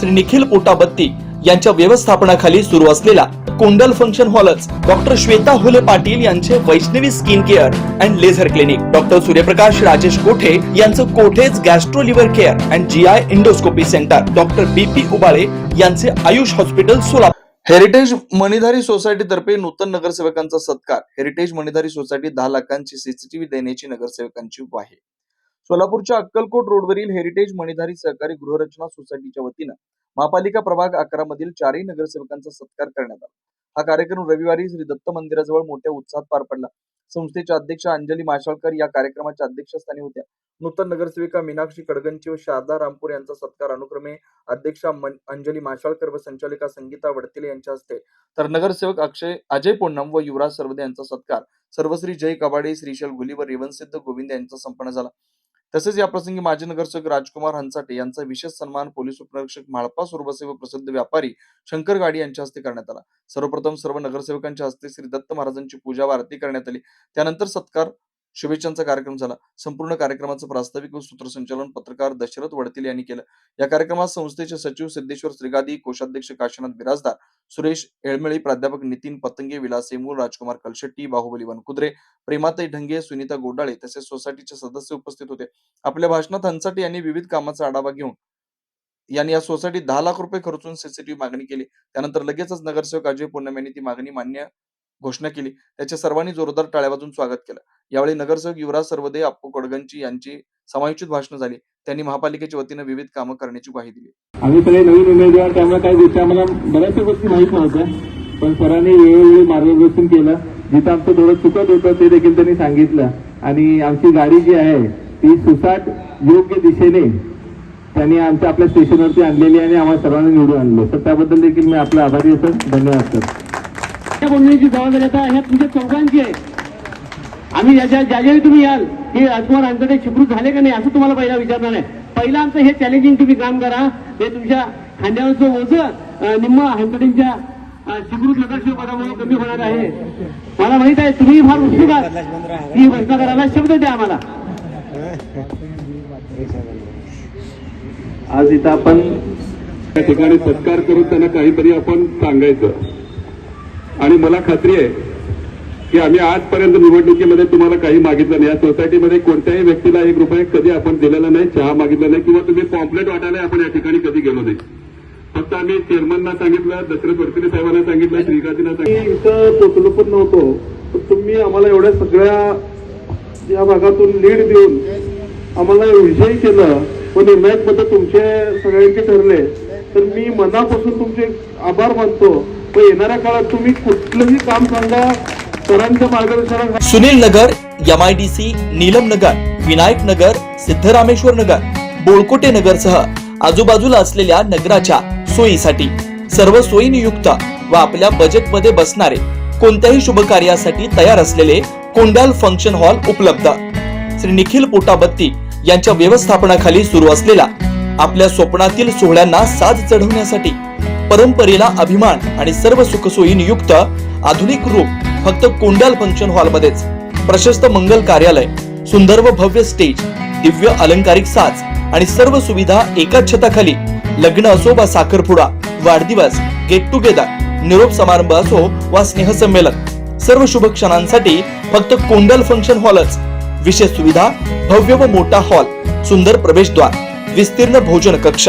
श्री निखिल पोटाबत्ती यांच्या व्यवस्थापनाखाली सुरू असलेला कोंडल फंक्शन हॉलच डॉक्टर श्वेता हुले पाटील यांचे Vaishnavi skin care and laser clinic doctor Suryaprakash Rajesh Kothe यांचं कोठेच gastro liver care and G I endoscopy centre doctor B P Ubale यांचे आयुष हॉस्पिटल सोलापूर. हेरिटेज मणिधारी सोसायटीतर्फे नूतन नगरसेवकांचा सत्कार. हेरिटेज मणिधारी सोसायटी दहा लाखांची सीसीटीव्ही देण्याची नगरसेवकांची ग्वाही. सोलापूरच्या अक्कलकोट रोडवरील हेरिटेज मणिधारी सहकारी गृहरचना सोसायटीच्या वतीनं महापालिका प्रभाग अकरा मधील चारही नगरसेवकांचा सत्कार करण्यात आला. हा कार्यक्रम रविवारी श्री दत्त मंदिराजवळ मोठ्या उत्साहात पार पडला. संस्थेच्या अध्यक्ष अंजली माशाळकर या कार्यक्रमाच्या अध्यक्षस्थानी होत्या. नूतन नगरसेविका मीनाक्षी कडगंची व शारदा रामपूर यांचा सत्कार अनुक्रमे अध्यक्षा अंजली माशाळकर व संचालिका संगीता वडतिले यांच्या हस्ते. तर नगरसेवक अक्षय अजय पोन्नम व युवराज सर्वदे यांचा सत्कार. सर्वश्री जय कबाडे श्रीशैल गुली व रेवनसिद्ध गोविंद यांचा संपन्न झाला. तसेच या प्रसंगी माजी नगरसेवक राजकुमार हंसाटे यांचा विशेष सन्मान पोलीस उपनिरीक्षक माळपा सुरबसे व प्रसिद्ध व्यापारी शंकर गाडी यांच्या हस्ते करण्यात आला. सर्वप्रथम सर्व नगरसेवकांच्या हस्ते श्री दत्त महाराजांची पूजा व आरती करण्यात आली. त्यानंतर सत्कार शुभेच्छांचा कार्यक्रम झाला. संपूर्ण कार्यक्रमाचं प्रास्ताविक व सूत्रसंचालन पत्रकार दशरथ वडतील यांनी केलं. या कार्यक्रमात संस्थेचे सचिव सिद्धेश्वर श्रीगादी कोषाध्यक्ष काशीनाथ बिराजदार सुरेश एळमेळी प्राध्यापक नितीन पतंगे विलास हेमूल राजकुमार कलशेट्टी बाहुबली वनकुद्रे प्रेमाताई ढंगे सुनीता गोडाळे तसेच सोसायटीचे सदस्य उपस्थित होते. आपल्या भाषणात हंसाटे यांनी विविध कामाचा आढावा घेऊन यांनी या सोसायटीत दहा लाख रुपये खर्चून सीसीटीव्ही मागणी केली. त्यानंतर लगेचच नगरसेवक अजय पूनम यांनी ती मागणी मान्य घोषणा केली. त्याच्या सर्वांनी जोरदार टाळ्या वाजून स्वागत केलं. यावेळी नगरसेवक युवराज सर्वदे अप्पू कडगंची यांची समायोजित भाषण झाली. त्यांनी महापालिकेच्या वतीनं विविध कामं करण्याची ग्वाही दिली. आम्ही सगळे नवीन उमेदवार त्यामुळे काही गोष्टी आम्हाला बऱ्याच गोष्टी माहीत नव्हत्या. पण सरांनी वेळोवेळी मार्गदर्शन केलं. जिथं आमचं थोडं चुकत होतं ते देखील त्यांनी सांगितलं. आणि आमची गाडी जी आहे ती सुसाट योग्य दिशेने त्यांनी आमच्या आपल्या स्टेशनवरती आणलेली आणि आम्हाला सर्वांना निवडून आणलं. तर त्याबद्दल देखील मी आपला आभारी असं धन्यवाद सर. बोलण्याची जबाबदारी आता ह्या तुमच्या चौघांची आहे. आम्ही ज्याच्या ज्या ज्यावेळी तुम्ही याल हे राजकुमार अंतटे सुखरूप झाले का नाही असं तुम्हाला पहिला विचारणार आहे. पहिलं आमचं हे चॅलेंजिंग तुम्ही काम करा. हे तुमच्या खांद्यावरचं ओझं निम्म हंतटींच्या शिकृत नगरसेवक पदामुळे कमी होणार आहे. मला माहीत आहे तुम्ही फार उत्सुक आहात. ही घोषणा करायला शब्द द्या आम्हाला. आज इथं आपण त्या ठिकाणी सत्कार करून त्यांना काहीतरी आपण सांगायचं. आणि मला खात्री आहे की आम्ही आजपर्यंत निवडणुकीमध्ये तुम्हाला काही मागितलं नाही. या सोसायटीमध्ये कोणत्याही व्यक्तीला एक रुपये कधी आपण दिलेला नाही चहा मागितला नाही किंवा तुम्ही पॉम्पलेट वाटायला आपण या ठिकाणी कधी गेलो नाही. फक्त आम्ही चेअरमनना सांगितलं दशरथ वडकरी साहेबांना सांगितलं श्रीकांतींना सांगितलं. इथं पोचलो पण नव्हतो. पण तुम्ही आम्हाला एवढ्या सगळ्या या भागातून लीड देऊन आम्हाला विजयी केलं व निर्णायक पद तुमचे सगळ्यांचे ठरले. तर मी मनापासून तुमचे आभार मानतो. व येणाऱ्या काळात तुम्ही कुठलंही काम सांगा सरांच्या मार्गदर्शनाखाली. Sunil Nagar M I D C Neelam Nagar Vinayak Nagar Siddharameshwar Nagar Bolkote Nagar सह आजूबाजूला असलेल्या नगराच्या सोयीसाठी सर्व सोयीनियुक्त व आपल्या बजेटमध्ये बसणारे कोणत्याही शुभ कार्यासाठी तयार असलेले कोंडाल फंक्शन हॉल उपलब्ध. श्री निखिल पोटाबत्ती यांच्या व्यवस्थापनाखाली सुरू असलेला आपल्या स्वप्नातील सोहळ्यांना साज चढवण्यासाठी परंपरेला अभिमान आणि सर्व सुखसोयीन युक्त आधुनिक रूप फक्त कोंडाल फंक्शन हॉल मध्येच प्रशस्त मंगल कार्यालय सुंदर व भव्य स्टेज दिव्य अलंकारिक साज आणि सर्व सुविधा एकाच छताखाली. लग्न असो वा साखरपुडा वाढदिवस गेट टुगेदर निरोप समारंभ असो वा स्नेहसंमेलन. सर्व शुभ क्षणांसाठी फक्त कोंडल फंक्शन हॉलच. विशेष सुविधा भव्य व मोठा हॉल सुंदर प्रवेशद्वार विस्तीर्ण भोजन कक्ष